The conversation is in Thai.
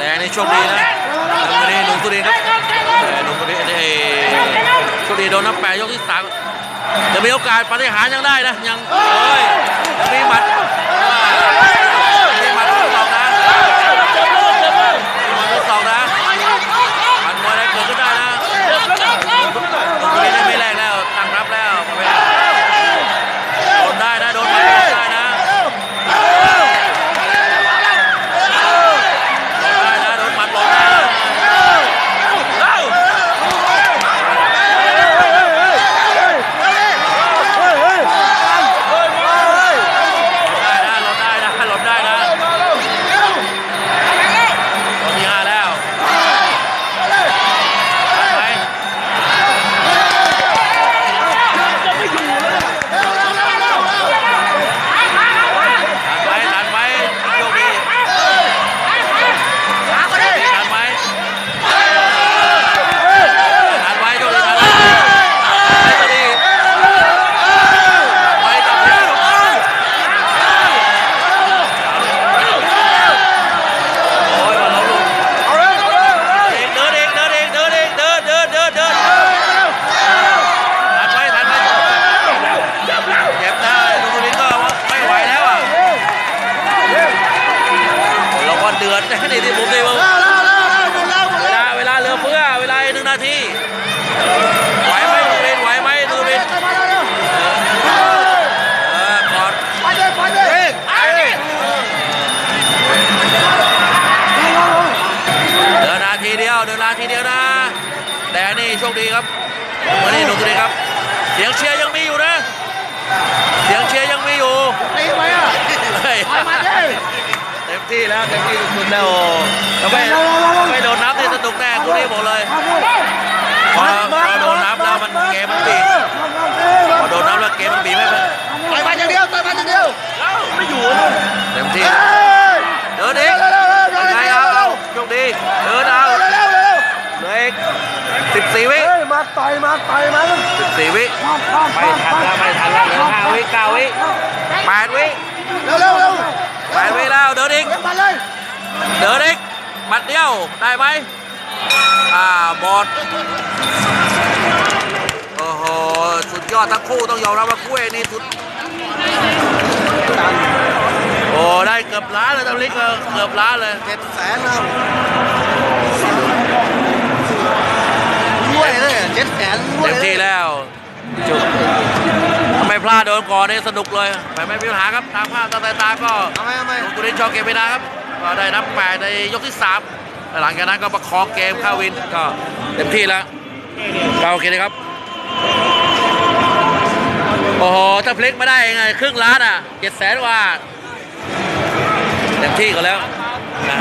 แดงในช่วงนี้นะวันนี้หนุ่มสุรินครับหนุ่มสุรินทร์เอ้ยโชคดีโดนนับแปดยกที่สามจะมีโอกาสปฏิหารยังได้นะยังเอ้ยมีหมัด เดียวเดินนาทีเดียวนะแดงนี่โชคดีครับวันนี้หนุ่มตัวนี้ครับ เสียงเชียร์ยังมีอยู่นะ เสียงเชียร์ยังมีอยู่เฮ้ยเต็มที่แล้วเต็มที่สุดๆแล้วโอ้ถ้าไม่ไม่โดนนับนี่สนุกแน่คู่นี้บอกเลยพอพอโดนนับแล้วมันเกมมันบีบพอโดนนับแล้วเกมมันบีบไม่เป็น ต่อยมันอย่างเดียวต่อยมันอย่างเดียว เต็มที่เดินเองยังไงเอาเอาโชคดีเดินเอา เร็วเร็วเร็ว เหลืออีกสิบสี่วิ เฮ้ยมา ต่อยมาต่อยมาสิบสี่วิไม่ทันแล้วไม่ทันแล้วเหลือห้าวิเก้าวิแปดวิเร็วเร็วเร็วแปดวิแล้วเดินอีกเร็วมาเลยเดินอีกหมัดเดียวได้ไหมอ่าบอดโอ้โหสุดยอดทั้งคู่ต้องยอมรับว่าคู่เอกนี่สุดโอ้ได้เกือบล้านเลยตำลิกเกือบล้านเลยเจ็ดแสนนะร จุดทำไมพลาดโดนก่อนนี่สนุกเลยแต่ไม่มีปัญหาครับตามภาพตามสายตาก็ทำไมทำไมลงตุรินชอเกมไม่ได้ครับก็ได้นับแปดในยกที่สามหลังจากนั้นก็ประคองเกมเข้าวินก็เต็มที่แล้วก็โอเคนะครับโอ้โหถ้าพลิกไม่ได้ยังไงครึ่งล้านอะเจ็ดแสนกว่าเต็มที่ก็แล้วนะ